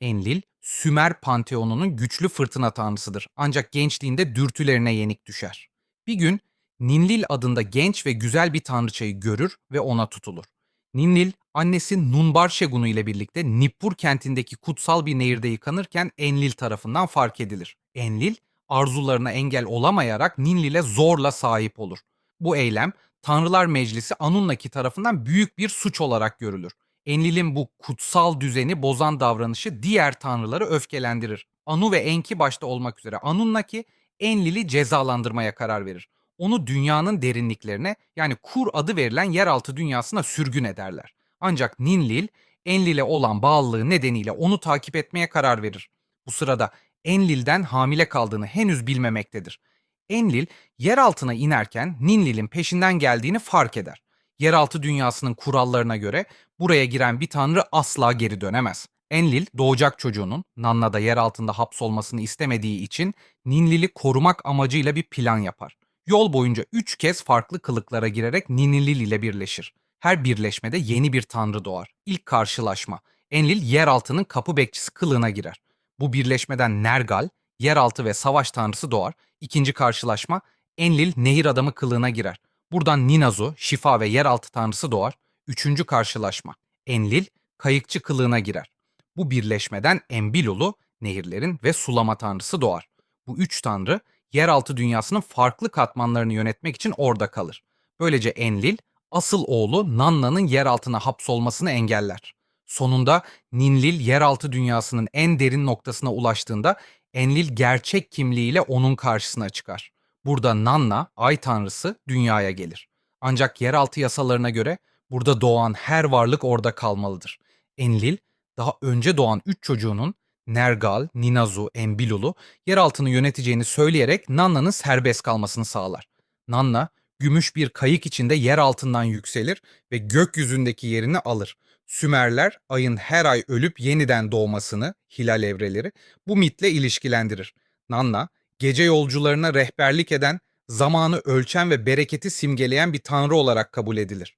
Enlil, Sümer panteonunun güçlü fırtına tanrısıdır. Ancak gençliğinde dürtülerine yenik düşer. Bir gün Ninlil adında genç ve güzel bir tanrıçayı görür ve ona tutulur. Ninlil, annesi Nunbar Şegunu ile birlikte Nippur kentindeki kutsal bir nehirde yıkanırken Enlil tarafından fark edilir. Enlil, arzularına engel olamayarak Ninlil'e zorla sahip olur. Bu eylem Tanrılar Meclisi Anunnaki tarafından büyük bir suç olarak görülür. Enlil'in bu kutsal düzeni bozan davranışı diğer tanrıları öfkelendirir. Anu ve Enki başta olmak üzere Anunnaki Enlil'i cezalandırmaya karar verir. Onu dünyanın derinliklerine yani Kur adı verilen yeraltı dünyasına sürgün ederler. Ancak Ninlil Enlil'e olan bağlılığı nedeniyle onu takip etmeye karar verir. Bu sırada Enlil'den hamile kaldığını henüz bilmemektedir. Enlil yer altına inerken Ninlil'in peşinden geldiğini fark eder. Yeraltı dünyasının kurallarına göre buraya giren bir tanrı asla geri dönemez. Enlil doğacak çocuğunun Nanna'da yer altında hapsolmasını istemediği için Ninlil'i korumak amacıyla bir plan yapar. Yol boyunca üç kez farklı kılıklara girerek Ninlil ile birleşir. Her birleşmede yeni bir tanrı doğar. İlk karşılaşma. Enlil yeraltının kapı bekçisi kılığına girer. Bu birleşmeden Nergal, yeraltı ve savaş tanrısı doğar. İkinci karşılaşma Enlil nehir adamı kılığına girer. Buradan Ninazu, şifa ve yeraltı tanrısı doğar. Üçüncü karşılaşma Enlil kayıkçı kılığına girer. Bu birleşmeden Enbilulu, nehirlerin ve sulama tanrısı doğar. Bu üç tanrı yeraltı dünyasının farklı katmanlarını yönetmek için orada kalır. Böylece Enlil asıl oğlu Nanna'nın yer altına hapsolmasını engeller. Sonunda Ninlil yeraltı dünyasının en derin noktasına ulaştığında Enlil gerçek kimliğiyle onun karşısına çıkar. Burada Nanna, ay tanrısı, dünyaya gelir. Ancak yeraltı yasalarına göre burada doğan her varlık orada kalmalıdır. Enlil, daha önce doğan üç çocuğunun Nergal, Ninazu, Enbilulu yeraltını yöneteceğini söyleyerek Nanna'nın serbest kalmasını sağlar. Nanna, gümüş bir kayık içinde yer altından yükselir ve gökyüzündeki yerini alır. Sümerler ayın her ay ölüp yeniden doğmasını, hilal evreleri bu mitle ilişkilendirir. Nanna, gece yolcularına rehberlik eden, zamanı ölçen ve bereketi simgeleyen bir tanrı olarak kabul edilir.